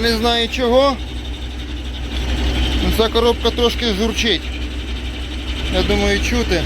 Не знаю чого. Ну, Ця коробка трошки журчить. Я думаю, чути.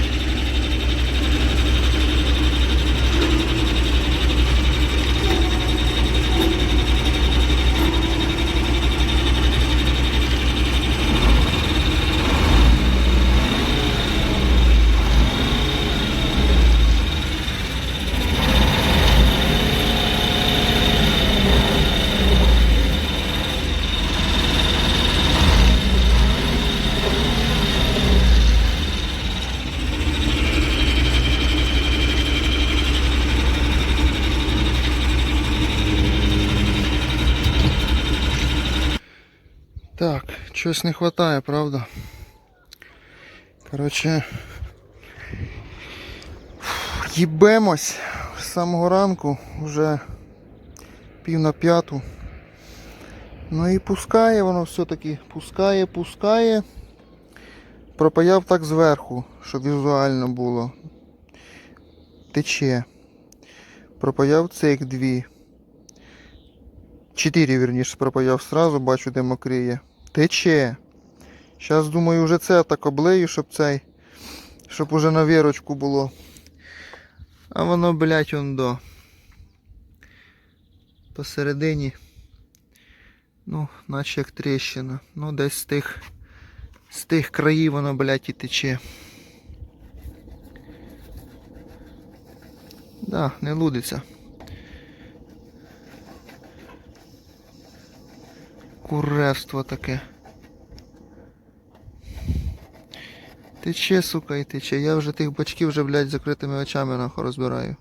Так, щось не вистачає, правда? Коротше. Їбемось з самого ранку, вже пів на п'яту. Ну і пускає воно все-таки, пускає, пускає. Пропаяв так зверху, щоб візуально було. Тече. Пропаяв цих дві. Чотири, вірніше, пропаяв сразу, бачу, де мокріє. Тече. Зараз думаю, вже це так облею, щоб цей. Щоб уже на вірочку було. А воно, блять, он до. Посередині. Ну, наче як тріщина. Ну, десь з тих. З тих країв воно, блять, і тече. Да, не лудиться. Куревство таке. Тече, сука, і тече. Я вже тих бачків вже, блядь, закритими очами нахуй розбираю.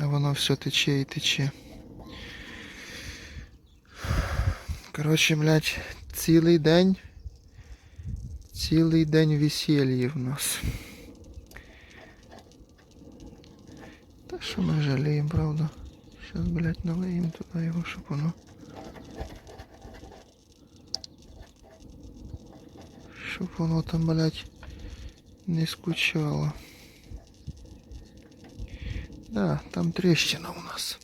А воно все тече і тече. Коротше, блядь, цілий день. Цілий день веселья в нас. Та що ми жаліємо, правда? Зараз, блядь, налиємо туди його, щоб воно. Щоб воно там, блядь, не скучало. Да, там тріщина у нас.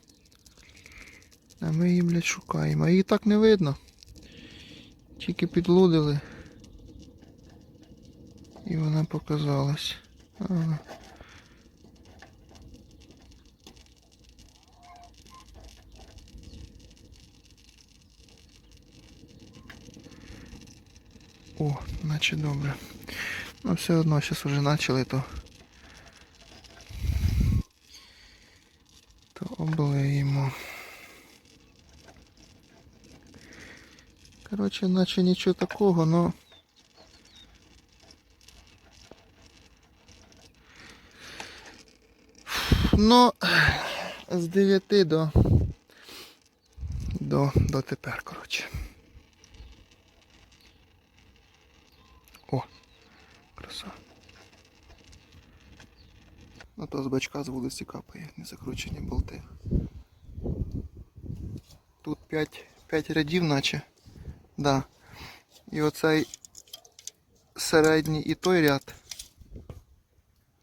А ми її, блядь, шукаємо. А її так не видно. Тільки підлудили. І вона показалась. Ага. О, наче добре. Ну все одно зараз вже почали, то. То облеємо. Коротше, наче нічого такого, но. Ну, з 9 до. До, до тепер, коротше. О, краса. Ну то з бачка з вулиці капає, не закручені болти. Тут 5, 5 рядів наче. Да. І оцей середній і той ряд.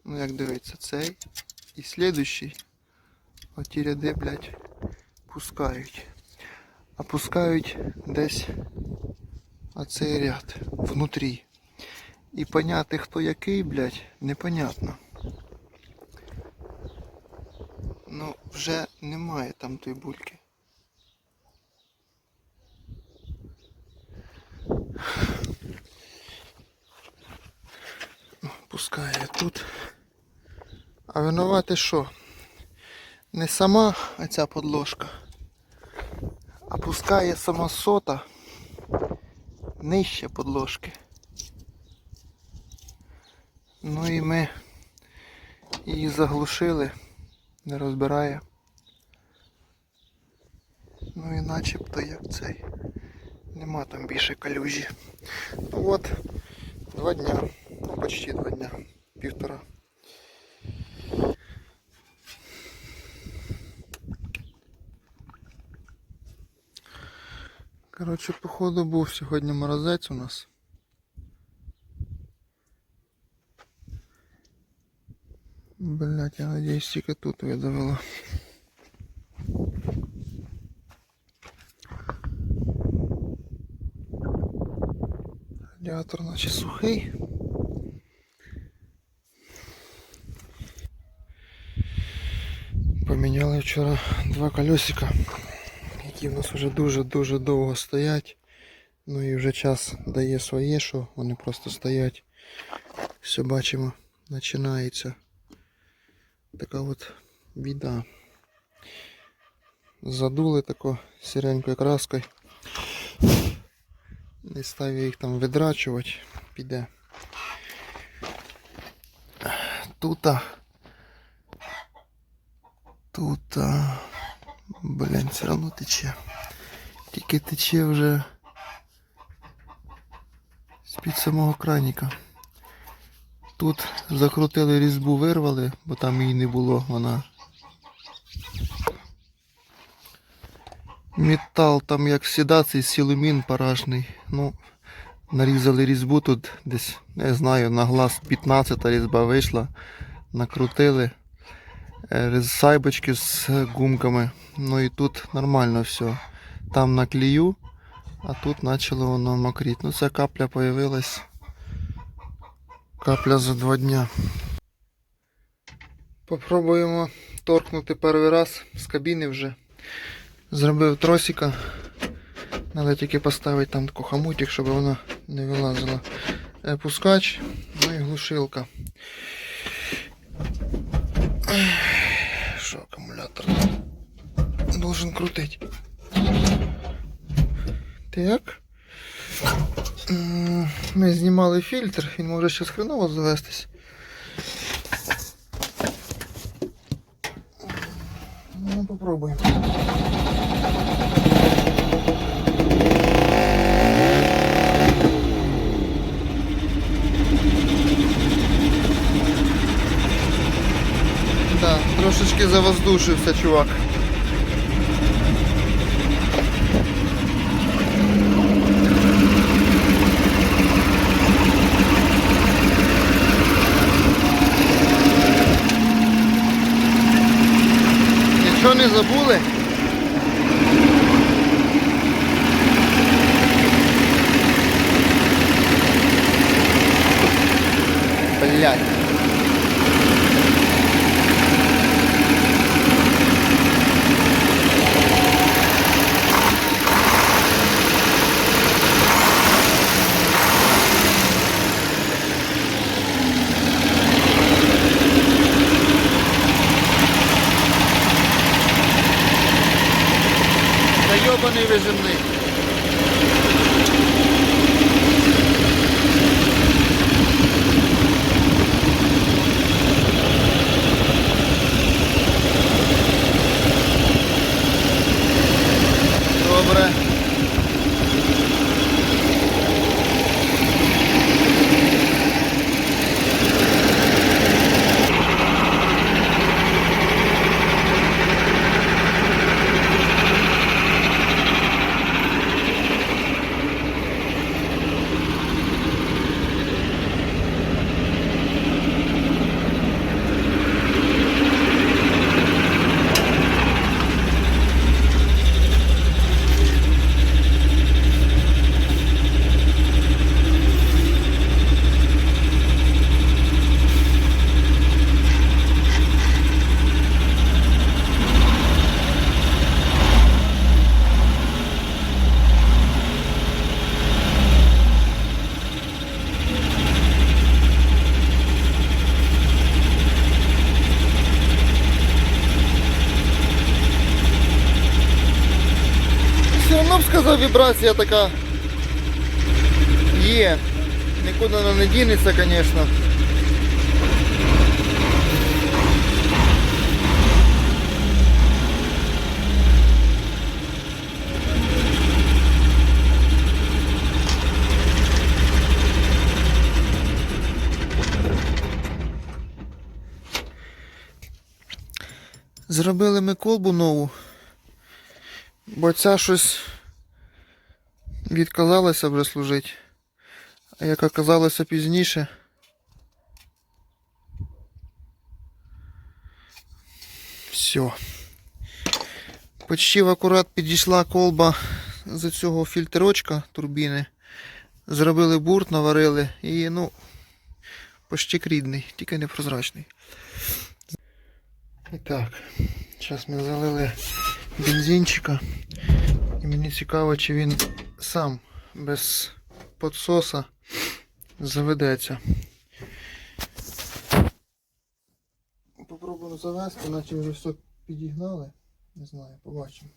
Ну як дивиться, цей і слідущий. Оті ряди, блядь, пускають. А пускають десь оцей ряд внутрі. І поняти хто який, блядь, непонятно. Ну, вже немає там той бульки. Пускає тут. А винувати що? Не сама оця подложка, а пускає сама сота нижче подложки. Ну і ми її заглушили, не розбирає. Ну і начебто як цей. Нема там більше калюжі. Ну от, два дня, ну почти два дня, півтора. Коротше, походу був сьогодні морозець у нас. Блять, я надеюсь, тільки тут видавило. Радіатор значит, сухий. Поміняли вчера два колесика, які у нас уже дуже-дуже довго стоять. Ну і вже час дає своє, що вони просто стоять. Все бачимо, починається. Така от біда. Задули тако сіренькою краскою. Не став їх там видрачувати, піде. Тута. Тута. Блін, все одно тече. Тільки тече вже з-під самого краніка. Тут закрутили різьбу, вирвали, бо там її не було, вона. Метал там як всегда, цей силумін парашний. Ну, нарізали різьбу тут десь, не знаю, на глаз 15 різьба вийшла. Накрутили. Е, Сайбочки з гумками. Ну і тут нормально все. Там на клею, а тут почало воно мокріти. Ну ця капля появилась. Капля за два дня. Попробуємо торкнути перший раз з кабіни вже. Зробив тросика. Треба тільки поставити там таку хамутик, щоб вона не вилазила. Е, Пускач, ну і глушилка. Що акумулятор должен крутить. Так. Ми знімали фільтр, він може зараз хреново завестись. Ну, попробуємо. Да, трошечки завоздушився, чувак. Не забули? Блять. Та йобаний вижимний. Добре. Все одно вібрація така є. Нікуди вона не дінеться, звісно. Зробили ми колбу нову. Бо ця щось відказалася вже служити. А як оказалося пізніше. Все. Почти в акурат підійшла колба з цього фільтрочка турбіни. Зробили бурт, наварили і, ну, почти рідний, тільки непрозрачний. І так, зараз ми залили бензинчика. І мені цікаво, чи він сам без подсоса заведеться. Попробуємо завести, наче вже все підігнали. Не знаю, побачимо.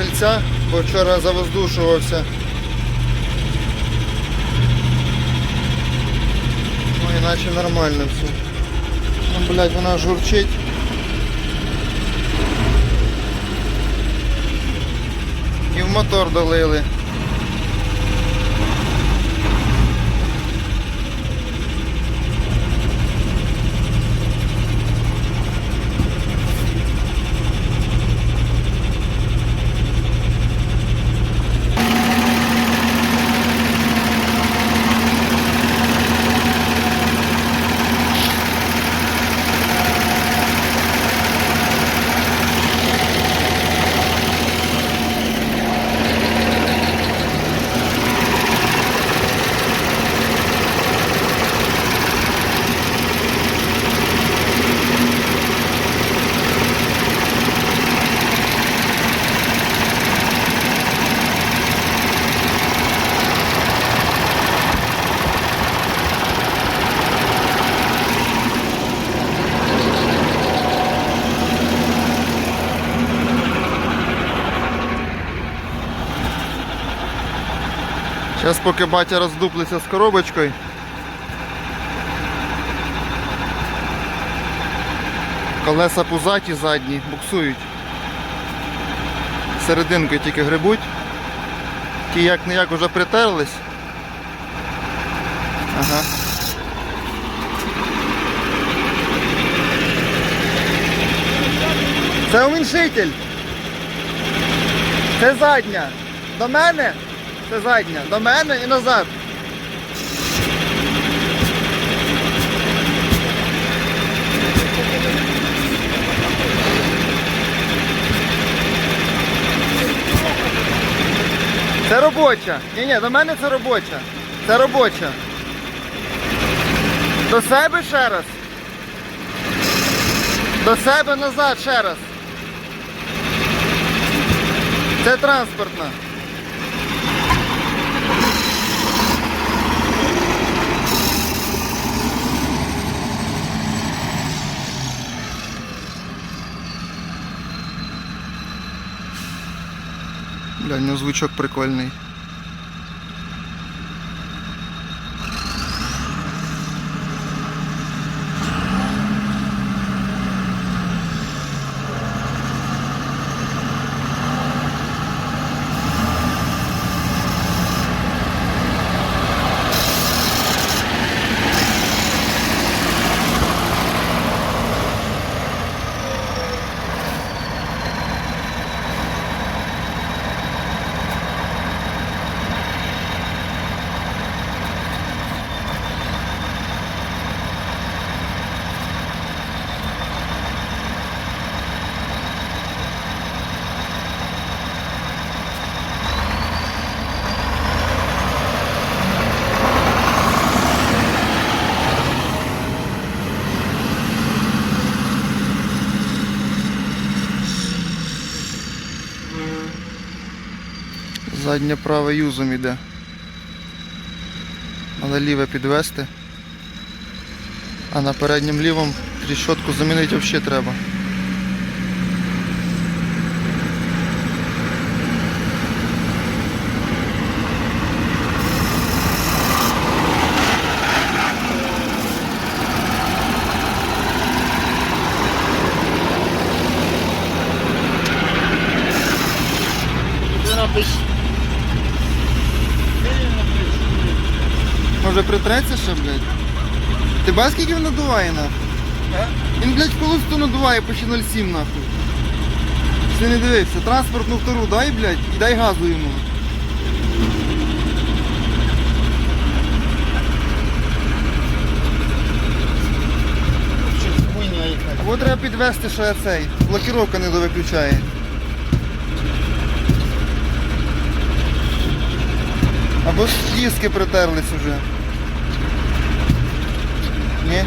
Масельця, бо вчора завоздушувався. Ну іначе нормально все. Ну, блядь, вона журчить. І в мотор долили. Поки батя роздуплиться з коробочкою. Колеса пузаті задні, буксують. Серединкою тільки грибуть. Ті як не як уже притерлись. Ага. Це уменьшитель. Це задня. До мене. Це задня. До мене і назад. Це робоча. Ні, ні, до мене це робоча. Це робоча. До себе ще раз. До себе назад ще раз. Це транспортна. У нього звучок прикольний. Заднє праве юзом іде. Але ліве підвести. А на переднім лівом тріщотку замінити взагалі треба. Ти робиш Може притреться ще, блядь? Ти бачиш, скільки він надуває нахуй? Він, блядь, в колесо надуває почти 0,7 нахуй. Ти не дивився, транспортну втору дай, блядь, і дай газу йому. Або треба підвести ще цей. Блокіровка не довиключає. Або ж диски притерлись уже. Ні?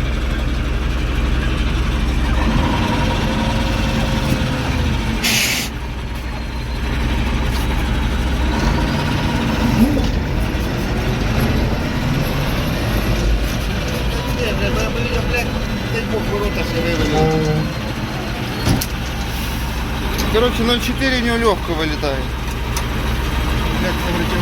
Короче, 0,4 у него легко вылетает. Блядь, смотрите,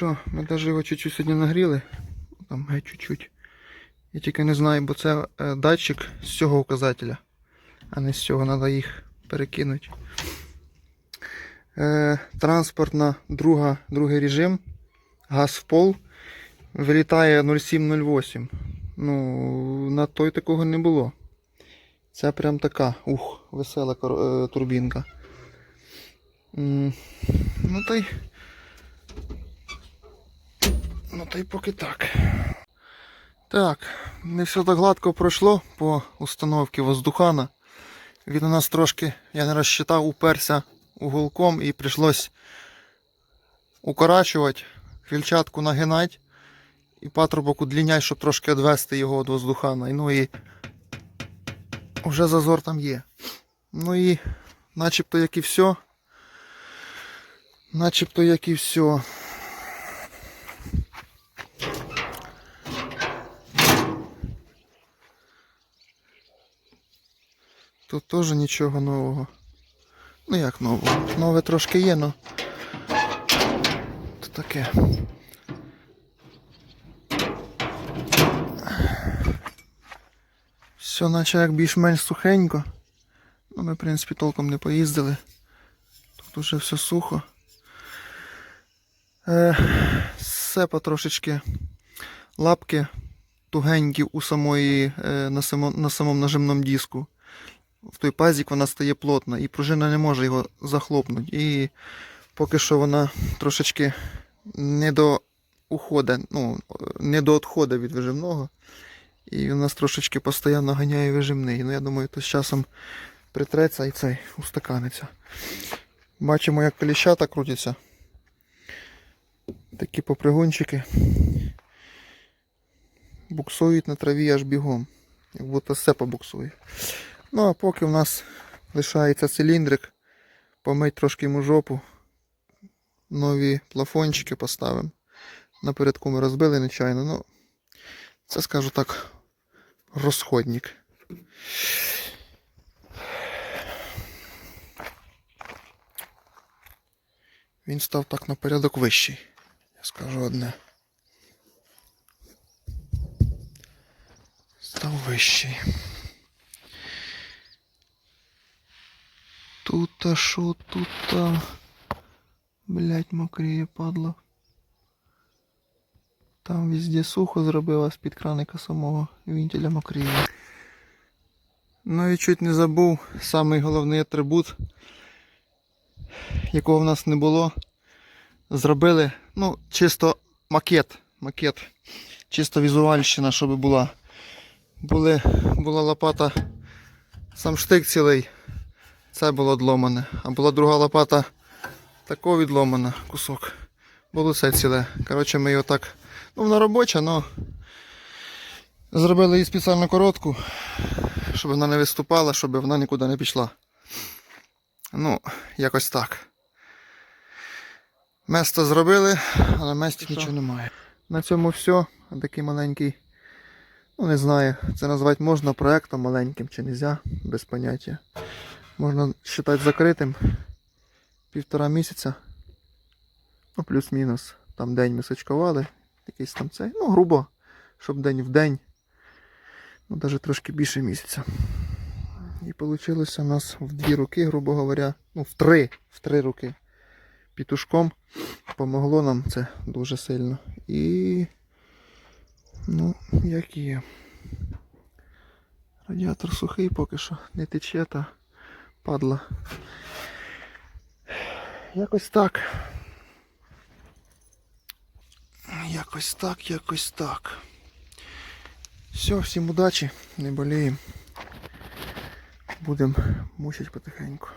Що? Ми навіть його чуть-чуть сьогодні нагріли. Там геть чуть-чуть. Я тільки не знаю, бо це е, датчик з цього указателя, а не з цього треба їх перекинути. Е, транспортна друга, другий режим. Газ в пол. Вилітає 0708. Ну, на той такого не було. Це прям така, ух, весела е, турбінка. Ну та й. Ну та й поки так. Так, не все так гладко пройшло по установці воздухана. Він у нас трошки, я не розчитав, уперся уголком і прийшлось укорачувати, фільчатку нагинати і патрубок удлінять, щоб трошки відвести його від воздухана. Ну і вже зазор там є. Ну і начебто як і все. Начебто як і все. Теж нічого нового. Ну як нового? Нове трошки є, но. То таке. Все наче як більш-менш сухенько. Ну, ми, в принципі, толком не поїздили. Тут уже все сухо. Е, сепа трошечки лапки тугенькі у самої, е, на, само, на самому нажимному диску в той пазик вона стає плотна і пружина не може його захлопнути. І поки що вона трошечки не до ухода, ну, не до відходу від вижимного. І у нас трошечки постійно ганяє вижимний. Ну я думаю, то з часом притреться і цей устаканиться. Бачимо, як коліщата крутяться. Такі попригунчики. Буксують на траві аж бігом. Як будто все побуксує. Ну, а поки в нас лишається циліндрик, помить трошки йому жопу, нові плафончики поставимо. Напередку ми розбили нечайно, ну це скажу так, розходник. Він став так на порядок вищий. Я скажу одне. Став вищий. Тут а шо, тут а... Блять, мокріє, падло. Там везде сухо зробила з-під краника самого вінтеля мокріє. Ну і чуть не забув самий головний атрибут якого в нас не було. Зробили, ну, чисто макет. Макет. Чисто візуальщина, щоб була. Були, була лопата, сам штик цілий. Це було відломане. А була друга лопата такого відломана кусок. Було все ціле. Коротше, ми його так. Ну, вона робоча, але зробили її спеціально коротку, щоб вона не виступала, щоб вона нікуди не пішла. Ну, якось так. Место зробили, але месті нічого немає. На цьому все. Такий маленький. Ну, не знаю, це назвати можна проектом маленьким чи нельзя, без поняття. Можна вважати закритим. Півтора місяця. Ну, плюс-мінус. Там день ми сачкували. Якийсь там цей. Ну, грубо, щоб день в день. Ну, навіть трошки більше місяця. І вийшло у нас в дві руки, грубо говоря. Ну, в три. В три руки. Пітушком. Помогло нам це дуже сильно. І. Ну, як є. Радіатор сухий поки що не тече та падла. Якось так. Якось так, якось так. Все, всім удачі, не боліємо. Будемо мучить потихеньку.